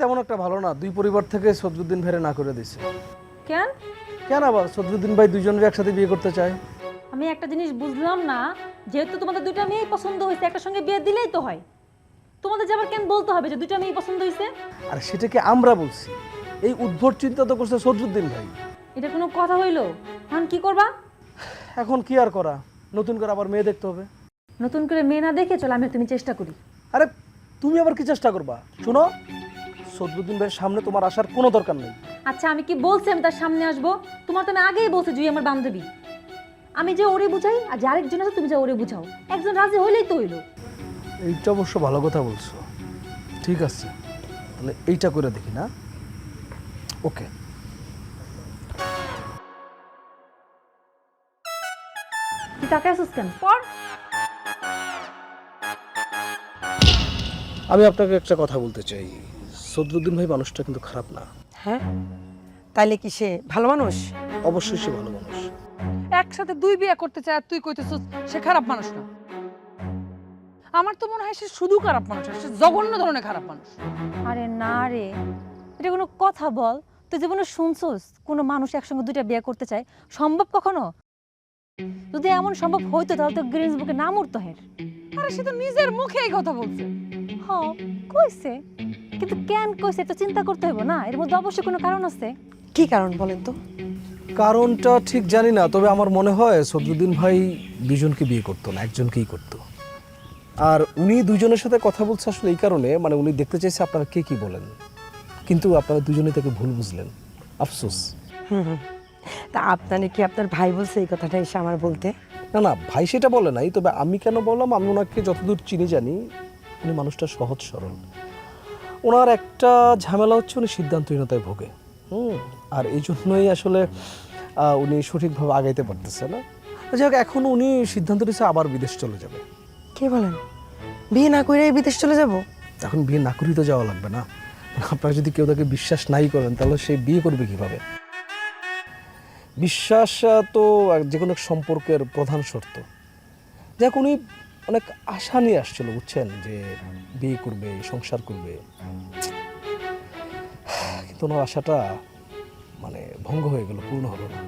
তেমন একটা ভালো না। দুই পরিবার থেকে সদরুদ্দিন ভাইরে না করে দিছে। কেন? কেন আবার? সদরুদ্দিন ভাই দুজনের একসাথে বিয়ে করতে চায়। আমি একটা জিনিস বুঝলাম না যেহেতু তোমাদের দুইটা মেয়েই পছন্দ হয়েছে একটা সঙ্গে বিয়ে দিলেই তো হয়। তোমাদের যে আবার কেন বলতে হবে যে দুইটা মেয়েই পছন্দ হয়েছে? আর সেটাকে আমরা বলছি। এই উদ্ভট চিন্তা তো করছে সদরুদ্দিন ভাই। এটা কোনো কথা হইল? এখন কি করবা? এখন কি আর করা? নতুন করে আবার মেয়ে দেখতে হবে। নতুন করে মেয়ে না দেখে চলো আমি তুমি চেষ্টা করি। আরে তুমি আবার কি চেষ্টা করবা? শোনো সদরুদ্দিন ভাইয়ের সামনে তোমার আসার কোনো দরকার নেই। আচ্ছা আমি কি বলছি আমি তার সামনে আসব? তোমার তো আমি আগেই বলছি জুই আমার বান্ধবী। আমি যে ওরে বুঝাই আর যে আরেকজন আছে তুমি যে ওরে বুঝাও। একজন রাজি হইলেই তো হইল। এইটা অবশ্য ভালো কথা বলছো। ঠিক আছে। তাহলে এইটা করে দেখি না? ওকে। তুই তাকে আসিস কেন? পর আমি আপনাকে একটা কথা বলতে চাই। সদরুদ্দিন ভাই মানুষটা কিন্তু খারাপ না। হ্যাঁ? তাইলে কি সে ভালো মানুষ? অবশ্যই সে ভালো মানুষ। একসাথে দুই বিয়ে করতে চায় আর তুই কইতেছিস সে খারাপ মানুষ না। আমার তো মনে হয় সে শুধু খারাপ মানুষ না, সে জঘন্য ধরনের খারাপ মানুষ। আরে না রে এটা কোনো কথা বল। তুই জীবনে শুনছস কোনো মানুষ একসঙ্গে দুইটা বিয়ে করতে চায়? সম্ভব কখনো? যদি এমন সম্ভব হইতো তাহলে তো গ্রিনস বুকে নাম উঠতো হের। আরে সে তো নিজের মুখে এই কথা বলছে। হ কইছে। কিন্তু কেন কইছে এটা চিন্তা করতে হইব না? এর মধ্যে অবশ্যই কোনো কারণ আছে। কি কারণ বলেন তো? কারণটা ঠিক জানি না তবে আমার মনে হয় সদরুদ্দিন ভাই দুজনকে বিয়ে করতো না একজনকেই করতো। আর উনি দুজনের সাথে কথা বলছে আসলে এই কারণে মানে উনি দেখতে চাইছে আপনারা কে কি বলেন। কিন্তু আপনারা দুজনেই তাকে ভুল বুঝলেন। আফসোস। হুম হুম। তা আপনার কি আপনার ভাই বলছে এই কথাটা এসে আমার বলতে? না না ভাই সেটা বলে নাই তবে আমি কেন বললাম? আমি ওনাকে যতদূর চিনি জানি উনি মানুষটা সহজ সরল। ওনার একটা ঝামেলা হচ্ছে উনি সিদ্ধান্তহীনতায় ভোগে। হুম আর এই জন্যই আসলে উনি সঠিকভাবে আগাইতে পারতেছে না। যাই হোক এখন উনি সিদ্ধান্ত নিয়েছে আবার বিদেশ চলে যাবে। কে বলেন? বিয়ে না করে বিদেশ চলে যাব? এখন বিয়ে না করেই তো যাওয়া লাগবে না। আপনারা যদি কেউ তাকে বিশ্বাস নাই করেন তাহলে সে বিয়ে করবে কীভাবে? বিশ্বাস তো যে কোনো সম্পর্কের প্রধান শর্ত। যাক উনি অনেক আশা নিয়ে আসছিল বুঝছেন? যে বিয়ে করবে সংসার করবে। কিন্তু ওনার আশাটা মানে ভঙ্গ হয়ে গেল পূর্ণ হলো না।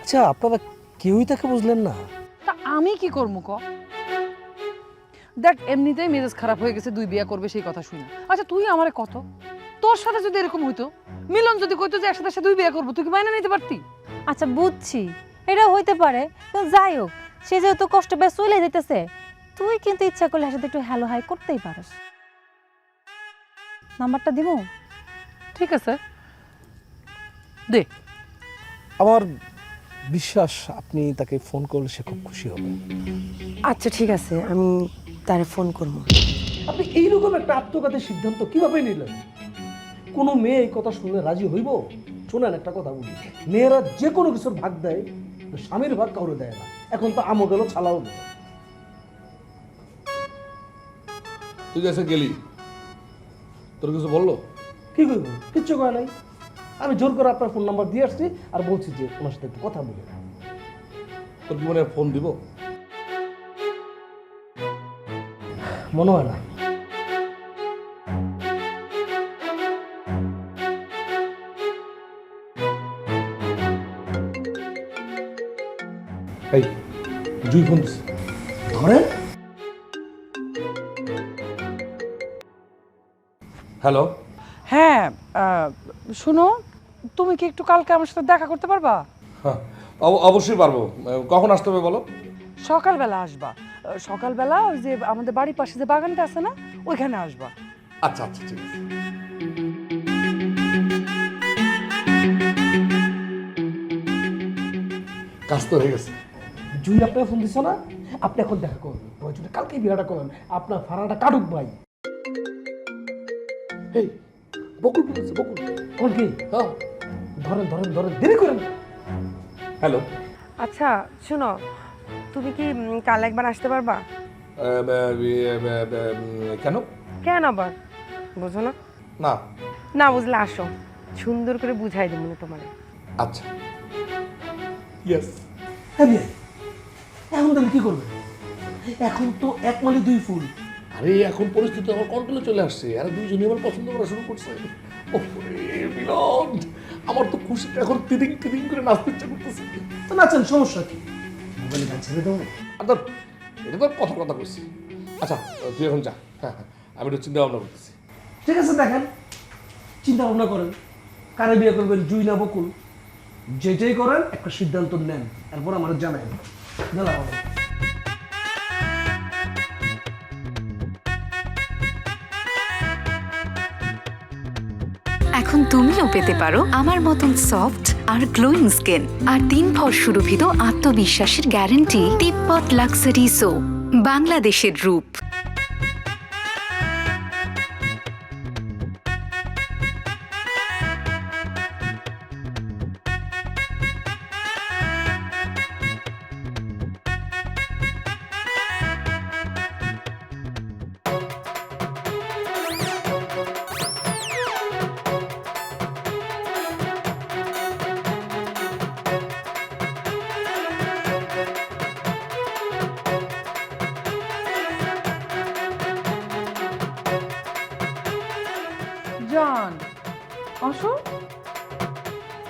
আচ্ছা আপনারা কেউই তাকে বুঝলেন না? তা আমি কি করব ক? দেখ এমনিতেই মেজাজ খারাপ হয়ে গেছে দুই বিয়ে করবে সেই কথা শুনে। আচ্ছা তুই আমারে কত? তোর সাথে যদি এরকম হইতো মিলন যদি কইতো যে একসাথে দুই বিয়ে করব তুই কি মাইনে নিতে পারতি? আচ্ছা বুঝছি। এটা হইতে পারে। তো যাই হোক সে যেহেতু কষ্ট বেশ চলে যেতেছে তুই কিন্তু ইচ্ছা করলে সাথে একটু হ্যালো হাই করতেই পারিস। নাম্বারটা দিব ঠিক আছে। দে। আমার বিশ্বাস আপনি তাকে ফোন করলে সে খুব খুশি হবে। আচ্ছা ঠিক আছে আমি তারে ফোন করব। আপনি এইরকম একটা আত্মঘাতের সিদ্ধান্ত কীভাবে নিলেন? কোনো মেয়ে এই কথা শুনলে রাজি হইব? শোনেন একটা কথা বলি। মেয়েরা যে কোনো কিছুর ভাগ দেয় স্বামীর ভাগ কাউরে দেয় না। এখন তো আমও গেল ছালাও গেল তুই কাছে গেলি? তোর কিছু বলল? কি করব কিচ্ছু কয় নাই। আমি জোর করে আপনার ফোন নাম্বার দিয়ে আসছি আর বলছি যে ওনার সাথে একটু কথা বলি। তোর কি মনে হয় ফোন দিব? মনে হয় না। এই জুই ফোন ধরেন। হ্যালো। হ্যাঁ শোনো তুমি কি একটু কালকে আমার সাথে দেখা করতে পারবা? হ্যাঁ অব- অবশ্যই পারব। কখন আসতে হবে বলো? সকালবেলা আসবা। সকালবেলা ওই যে আমাদের বাড়ির পাশে যে বাগানটা আছে না ওইখানে আসবা। আচ্ছা আচ্ছা ঠিক আছে। কাজ তো হয়ে গেছে। জুই আপনাকে ফোন দিছ না? আপনি এখন দেখা করবেন প্রয়োজনে কালকে বিয়েটা করেন। আপনার ভাড়াটা কাটুক ভাই। এই বকুল বলেছে বকুল। কোন কি? হ্যাঁ। ধরেন ধরেন ধরেন দেরি করেন। হ্যালো। আচ্ছা শোনো তুমি কি উম, কাল একবার আসতে পারবা? কেন? কেন আবার? বুঝো না। না। না বুঝলে আসো। সুন্দর করে বুঝাই দেবো না তোমার। আচ্ছা। ইয়েস হ্যাঁ বিয়ে। এখন তাহলে কি করবেন এখন তো এক মালি দুই ফুল। আরে এখন পরিস্থিতি আমার কন্ট্রোলে চলে আসছে। আর দুইজনই আমার পছন্দ করা শুরু করছে। মিলন আমার তো খুশিতে এখন তিরিং তিরিং করে নাচতে ইচ্ছা করতেছে। তো নাচেন সমস্যা কি? মোবাইলে গান ছেড়ে দাও। আর এটা তো কথা কথা কইছি। আচ্ছা তুই এখন যা। হ্যাঁ হ্যাঁ আমি একটু চিন্তা ভাবনা করতেছি। ঠিক আছে দেখেন। চিন্তা ভাবনা করেন। কারে বিয়ে করবেন জুই না বকুল? যেটাই করেন একটা সিদ্ধান্ত নেন। এরপর আমার জানাই। এখন তুমিও পেতে পারো আমার মতন সফট আর গ্লোয়িং স্কিন আর তিন ভর সুরভিত আত্মবিশ্বাসের গ্যারান্টি তিব্বত লাক্সারি সো বাংলাদেশের রূপ।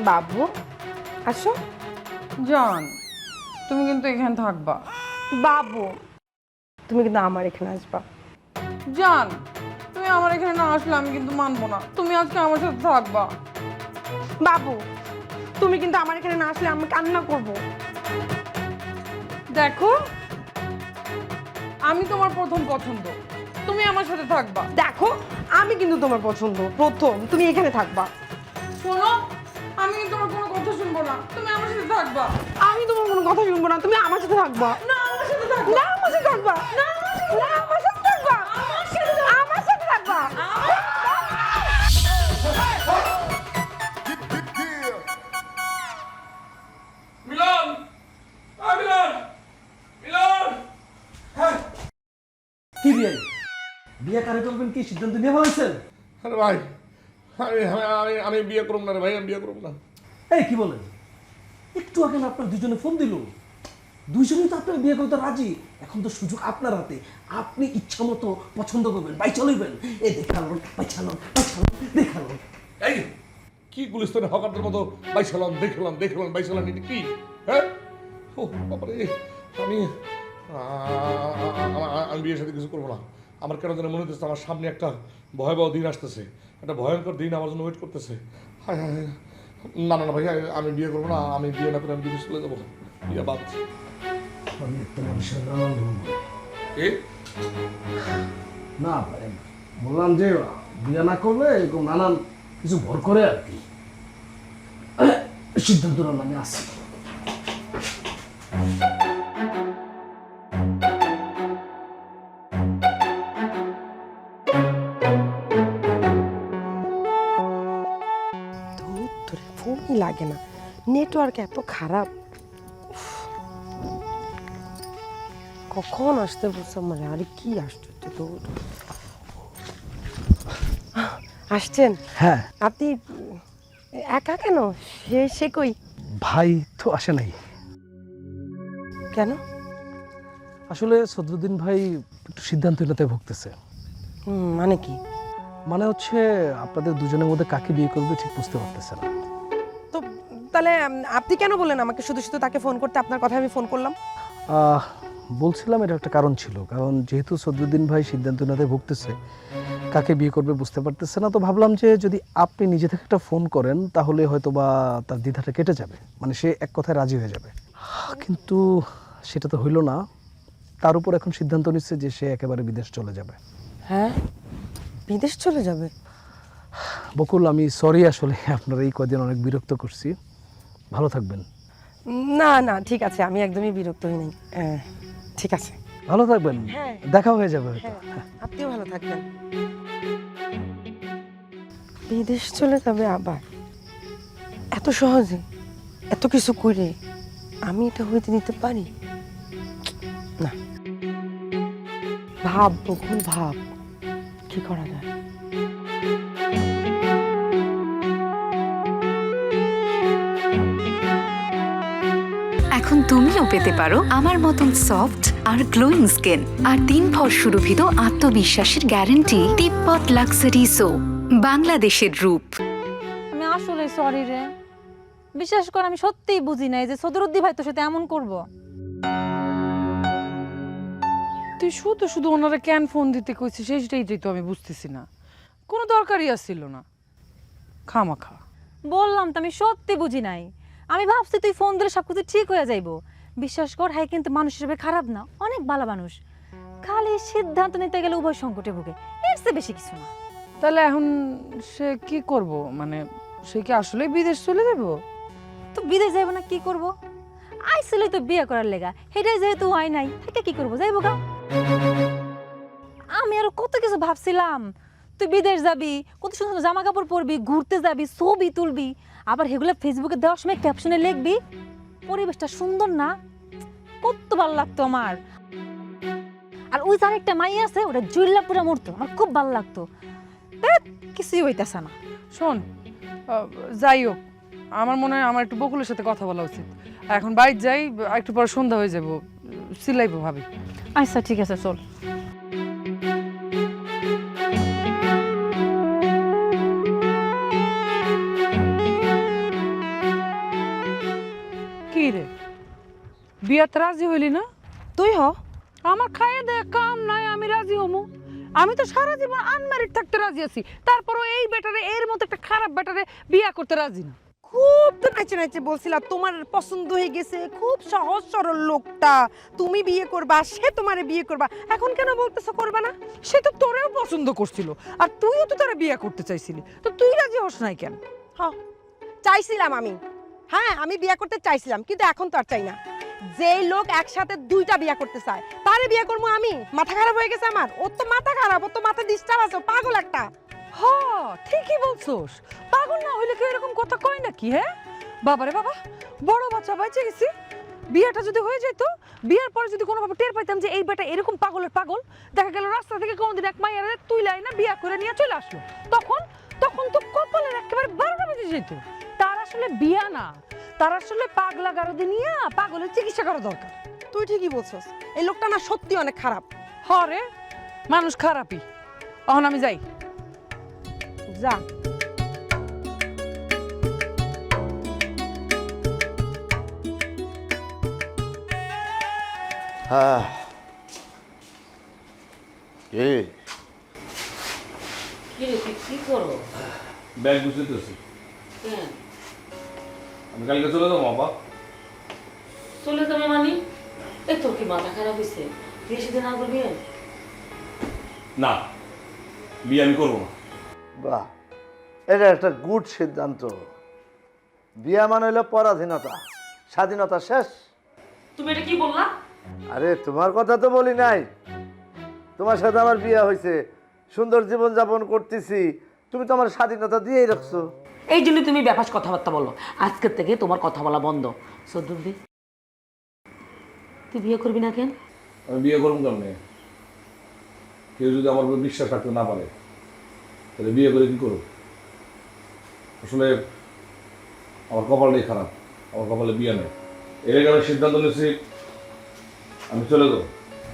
বাবু। আসো। জান তুমি কিন্তু এখানে থাকবা। বাবু তুমি কিন্তু আমার এখানে আসবা। জান তুমি আমার এখানে না আসলে আমি কিন্তু মানবো না। তুমি আজকে আমার সাথে থাকবা। বাবু তুমি কিন্তু আমার এখানে না আসলে আমি কান্না করব। দেখো আমি তোমার প্রথম পছন্দ। তুমি আমার সাথে থাকবা। দেখো আমি কিন্তু তোমার পছন্দ। প্রথম তুমি এখানে থাকবা। শোনো আমি তোমার কোনো কথা শুনব না। তুমি আমার সাথে থাকবা। আমি তোমার কোনো কথা শুনব না তুমি আমার সাথে থাকবা। না আমার সাথে থাকবা। না আমার সাথে থাকবা। না আমার সাথে থাকবা। আমার সাথে থাকবা। মিলন আ, মিলন মিলন। কি বিয়ে? বিয়ে কারে করবেন কি সিদ্ধান্ত নিয়ে ফেলেছেন আরে ভাই আমি আমি- আমি বিয়ে করব না রে ভাই আমি বিয়ে করব না। এই কি বলেন? একটু আগে না আপনার দুজনে ফোন দিল। দুইজনেই তো আপনার বিয়ে করতে রাজি। এখন তো সুযোগ আপনার হাতে। আপনি ইচ্ছা মতো পছন্দ করবেন বাই চালাইবেন এ দেখাল বাই চালান বাই চালান দেখাল এই কি গুলিস্তানে হকারদের মতো বাইসালাম দেখলাম দেখলাম বাইসালাম এটা কি? হ্যাঁ? ও বাবারে আমি আমি বিয়ের সাথে কিছু করব না। আমার কেন যেন মনে হতেছে আমার সামনে একটা ভয়াবহ দিন আসতেছে। একটা ভয়ঙ্কর দিন আমার জন্য ওয়েট করতেছে। হায় হায়। না না না ভাই আমি বিয়ে করব না আমি বিয়ে না করে আমি বিদেশ চলে যাব। বিয়ে বাদ। এ না ভাই বললাম যে বিয়ে না করলে এরকম নানান কিছু ভর করে আর কি। সিদ্ধান্ত আমি আসি। লাগে না। নেটওয়ার্ক এত খারাপ। কখন আসতে বলছে মানে আরে কি আশ্চর্য তো আসছেন? হ্যাঁ। আপনি একা কেন? সে সে কই? ভাই তো আসে নাই। কেন? আসলে সদরুদ্দিন ভাই একটু সিদ্ধান্তহীনতায় ভুগতেছে। হুম, মানে কি? মানে হচ্ছে আপনাদের দুজনের মধ্যে কাকে বিয়ে করবে ঠিক বুঝতে পারতেছে না। তাহলে আপনি কেন বলেন আমাকে শুধু শুধু তাকে ফোন করতে? আপনার কথা আমি ফোন করলাম। বলছিলাম এটা একটা কারণ ছিল কারণ যেহেতু সদরুদ্দিন ভাই সিদ্ধান্তহীনতায় ভুগতেছে কাকে বিয়ে করবে বুঝতে পারতেছে না তো ভাবলাম যে যদি আপনি নিজে থেকে একটা ফোন করেন তাহলে হয়তো বা তার দ্বিধাটা কেটে যাবে মানে সে এক কথায় রাজি হয়ে যাবে। কিন্তু সেটা তো হইল না তার উপর এখন সিদ্ধান্ত নিচ্ছে যে সে একেবারে বিদেশ চলে যাবে। হ্যাঁ? বিদেশ চলে যাবে? বকুল আমি সরি আসলে আপনার এই কদিন অনেক বিরক্ত করছি। ভালো থাকবেন। না না ঠিক আছে আমি একদমই বিরক্ত হই নাই। ঠিক আছে। ভালো থাকবেন। হ্যাঁ। দেখা হয়ে যাবে হয়তো। হ্যাঁ আপনিও ভালো থাকবেন। বিদেশ চলে যাবে আবার? এত সহজে? এত কিছু করে আমি এটা হইতে দিতে পারি? না। ভাব বকুল ভাব। কি করা যায়? এখন তুমিও পেতে পারো আমার মতন সফট আর গ্লোয়িং স্কিন আর তিন ভর সুরভিত আত্মবিশ্বাসের গ্যারান্টি তিব্বত লাক্সারি সো বাংলাদেশের রূপ। আমি আসলে সরি রে। বিশ্বাস কর আমি সত্যিই বুঝি নাই যে সদরুদ্দি ভাই তোর সাথে এমন করব। তুই শুধু শুধু ওনারা কেন ফোন দিতে কইছিস? সেটাই তো আমি বুঝতেছি না। কোনো দরকারই আসছিল না। খামাখা বললাম তো আমি সত্যি বুঝি নাই। আমি ভাবছি তুই ফোন দিলে সব কিছু ঠিক হয়ে যাইবো। বিশ্বাস কর হ্যাঁ কিন্তু মানুষ হিসেবে খারাপ না অনেক ভালো মানুষ। খালি সিদ্ধান্ত নিতে গেলে উভয় সংকটে ভোগে এর চেয়ে বেশি কিছু না। তাহলে এখন সে কি করব? মানে সে কি আসলে বিদেশ চলে যাব? তো বিদেশ যাইব না কি করব? আইসিলই তো বিয়ে করার লেগা সেটাই যেহেতু আই নাই থেকে কি করব যাইব গা। আমি আরও কত কিছু ভাবছিলাম। তুই বিদেশ যাবি কত সুন্দর জামা কাপড় পরবি ঘুরতে যাবি ছবি তুলবি আবার সেগুলো ফেসবুকে দেওয়ার সময় ক্যাপশনে লিখবি পরিবেশটা সুন্দর না? কত ভালো লাগতো আমার। আর ওই যে আরেকটা মাই আছে ওটা জুল্লা পুরা মরতো আমার খুব ভালো লাগতো। কিছুই হইতাছে না। শোন যাই হোক আমার মনে হয় আমার একটু বকুলের সাথে কথা বলা উচিত। এখন বাইরে যাই একটু পর সন্ধ্যা হয়ে যাব। সিলাইবো ভাবি। আচ্ছা ঠিক আছে চল। বিয়াতে রাজি হইলি না? তুই হ। আমার খাইয়ে দে কাম নাই আমি রাজি হমু। আমি তো সারা জীবন আনম্যারিড থাকতে রাজি আছি। তারপরও এই বেটারে এর মতো একটা খারাপ বেটারে বিয়া করতে রাজি না। খুব তো নাচে নাচে বলছিলা তোমার পছন্দ হয়ে গেছে খুব সহজ সরল লোকটা। তুমি বিয়ে করবা সে তোমারে বিয়ে করবা। এখন কেন বলতেছো করবা না? সে তো তোরেও পছন্দ করছিল আর তুইও তো তারা বিয়ে করতে চাইছিলি। তো তুই রাজি হস নাই কেন? হ চাইছিলাম আমি। হ্যাঁ আমি বিয়ে করতে চাইছিলাম কিন্তু এখন তো আর চাই না। যেই লোক একসাথে দুইটা বিয়ে করতে চায়, তারে বিয়ে করব আমি? মাথা খারাপ হয়ে গেছে আমার। ওর তো মাথা খারাপ, ওর তো মাথা ডিস্টার্ব আছে পাগল একটা। হ, ঠিকই বলছোস। পাগল না হইলে কেউ এরকম কথা কয় নাকি হ্যাঁ? বাবারে বাবা, বড় বাচ্চা বাইচে গেছি। বিয়েটা যদি হয়ে যেত, বিয়ের পরে যদি কোনোভাবে টের পাইতাম যে এই বেটা এরকম পাগলের পাগল, দেখা গেল রাস্তা থেকে কোনোদিন এক মাইয়ারে তুই লাই না বিয়া করে নিয়ে চলে আসলো। তখন তখন তো কপালের একেবারে বারোটা বেজে যেত। তার আসলে বিয়া না। তার আসলে পাগলা গারদে নিয়ে পাগলের চিকিৎসা করা দরকার। তুই ঠিকই বলছস। এই লোকটা না সত্যি অনেক খারাপ। হরে মানুষ খারাপই। তখন আমি যাই। যা। হ্যাঁ কে? কি করো ব্যাগ বুঝতেছি হ্যাঁ আমি কালকে চলে যাব বাবা চলে যাবে মানে? এই তোর কি মাথা খারাপ হয়েছে বিয়ে সেদিন না করবি না বিয়ে আমি করব না। বাহ এটা একটা গুড সিদ্ধান্ত। বিয়া মানে হলো পরাধীনতা। স্বাধীনতা শেষ। তুমি এটা কি বললা? আরে তোমার কথা তো বলি নাই। তোমার সাথে আমার বিয়ে হয়েছে সুন্দর জীবন যাপন করতেছি। তুমি তো আমার স্বাধীনতা দিয়েই রাখছো। এই জন্য তুমি ব্যাপার কথাবার্তা বলো। আজকের থেকে তোমার কথা বলা বন্ধ। সদ্যুদ্দি তুই বিয়ে করবি না কেন? আমি বিয়ে করব কেমনে? কেউ যদি আমার উপর বিশ্বাস রাখতে না পারে তাহলে বিয়ে করে কি করব? আসলে আমার কপালটাই খারাপ আমার কপালে বিয়ে নেই। এর আমি সিদ্ধান্ত নিয়েছি আমি চলে যাব।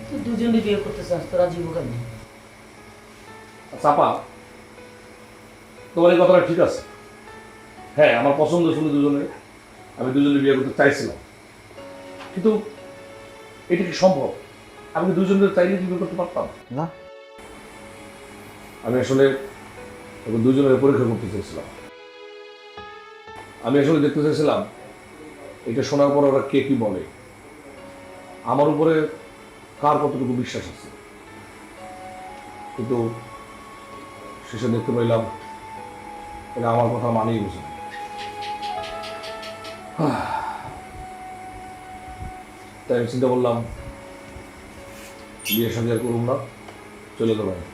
তুই দুজনে বিয়ে করতে চাস তোরা জীব কেন চাপা তোমার এই কথাটা ঠিক আছে। হ্যাঁ আমার পছন্দ ছিল দুজনে আমি দুজনে বিয়ে করতে চাইছিলাম। কিন্তু এটা কি সম্ভব? আমি দুজনে চাইলে কি বিয়ে করতে পারতাম? না। আমি আসলে দুজনের পরীক্ষা করতে চেয়েছিলাম আমি আসলে দেখতে চাইছিলাম এটা শোনার পর ওরা কে কি বলে। আমার উপরে কার কতটুকু বিশ্বাস আছে? কিন্তু শেষে দেখতে পাইলাম এটা আমার কথা বুঝে না। তাই আমি চিন্তা করলাম বিয়ে সঙ্গে আর করুন না চলে যাব আমি।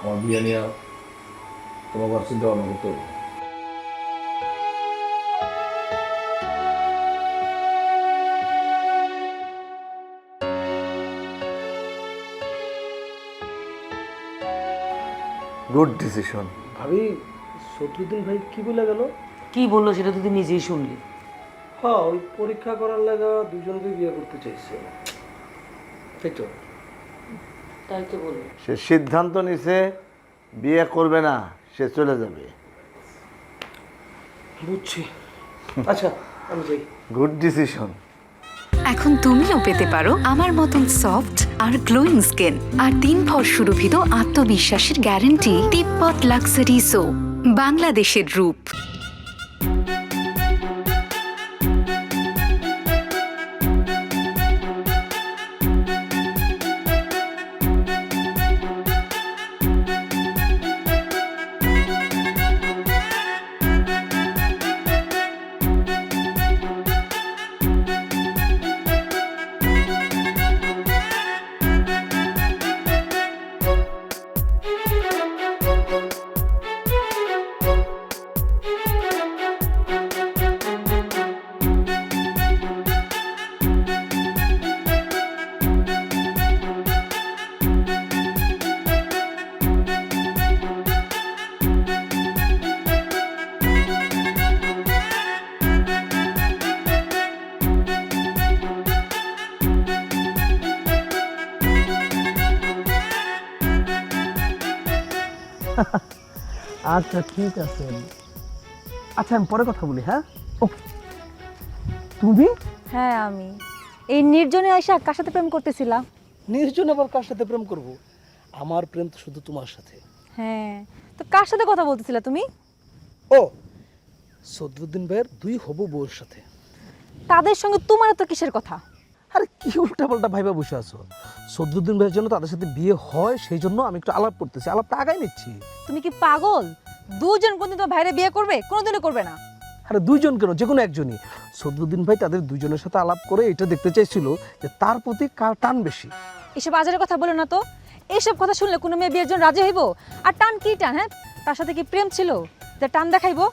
আমার বিয়ে নিয়ে তোমাকে আর চিন্তা ভাবনা করতে হবে গুড ডিসিশন ভাবি শত্রুদ্দিন ভাই কি বলে গেল? কি বলল সেটা তুই নিজেই শুনলি। হ্যাঁ ওই পরীক্ষা করার লাগা দুজনকে বিয়ে করতে চাইছে। তাই তো? তাই তো বলল। সে সিদ্ধান্ত নিছে বিয়ে করবে না সে চলে যাবে। বুঝছি। আচ্ছা আমি যাই। গুড ডিসিশন এখন তুমিও পেতে পারো আমার মতন সফট আর গ্লোয়িং স্কিন আর তিন ভর সুরভিত আত্মবিশ্বাসের গ্যারান্টি তিব্বত লাক্সারি সো বাংলাদেশের রূপ। আচ্ছা ঠিক আছে। আচ্ছা আমি পরে কথা বলি হ্যাঁ? ওকে তুমি? হ্যাঁ আমি। এই নির্জনে আয়সা কার সাথে প্রেম করতেছিলাম নির্জন আবার কার সাথে প্রেম করব? আমার প্রেম তো শুধু তোমার সাথে। হ্যাঁ তো কার সাথে কথা বলতেছিলা তুমি? ও সদরুদ্দিন ভাইয়ের দুই হবু বউর সাথে। তাদের সঙ্গে তোমার তো কিসের কথা? আরে কি উল্টা পাল্টা ভাইবা বসে আছো? সদরুদ্দিন ভাইয়ের জন্য তাদের সাথে বিয়ে হয় সেই জন্য আমি একটু আলাপ করতেছি। আলাপটা আগাই নিচ্ছি। তুমি কি পাগল? দুজন কোনদিন তোমার ভাইরে বিয়ে করবে কোনোদিনও করবে না। আরে দুইজন কেন? যে কোনো একজনই। সদরুদ্দিন ভাই তাদের দুজনের সাথে আলাপ করে এটা দেখতে চাইছিল যে তার প্রতি কার টান বেশি। এসব বাজারের কথা বলো না তো। এইসব কথা শুনলে কোনো মেয়ে বিয়ের জন্য রাজি হইব? আর টান কি টান হ্যাঁ? তার সাথে কি প্রেম ছিল? যে টান দেখাইবো?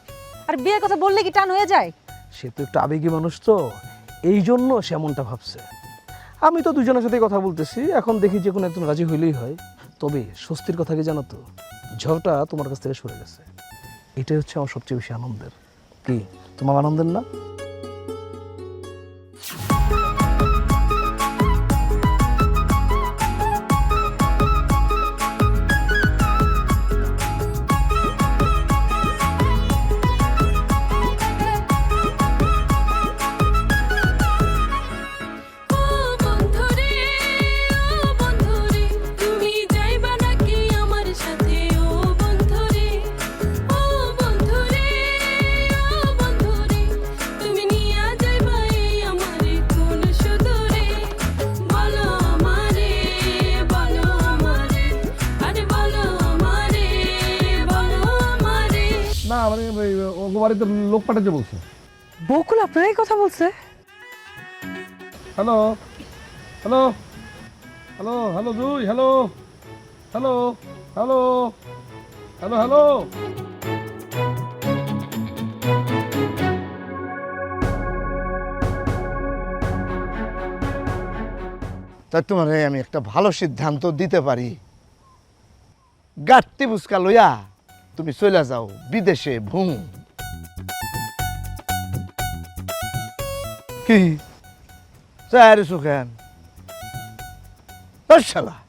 আর বিয়ের কথা বললে কি টান হয়ে যায়? সে তো একটু আবেগী মানুষ তো। এই জন্য সে এমনটা ভাবছে। আমি তো দুজনের সাথে কথা বলতেছি। এখন দেখি যে কোনো একজন রাজি হইলেই হয়। তবে স্বস্তির কথা কি জানো তো? ঝড়টা তোমার কাছ থেকে সরে গেছে। এটাই হচ্ছে আমার সবচেয়ে বেশি আনন্দের। কি? তোমার আনন্দের না? বাড়িতে লোক পাঠাতে বলছে। বকুল আপনারাই কথা বলছে? হ্যালো হ্যালো হ্যালো হ্যালো দুই hello hello hello hello hello. তাই তোমার আমি একটা ভালো সিদ্ধান্ত দিতে পারি। গাট্টি বুসকা লইয়া তুমি চলে যাও বিদেশে ভুম। কি? চার সুখেন। শালা।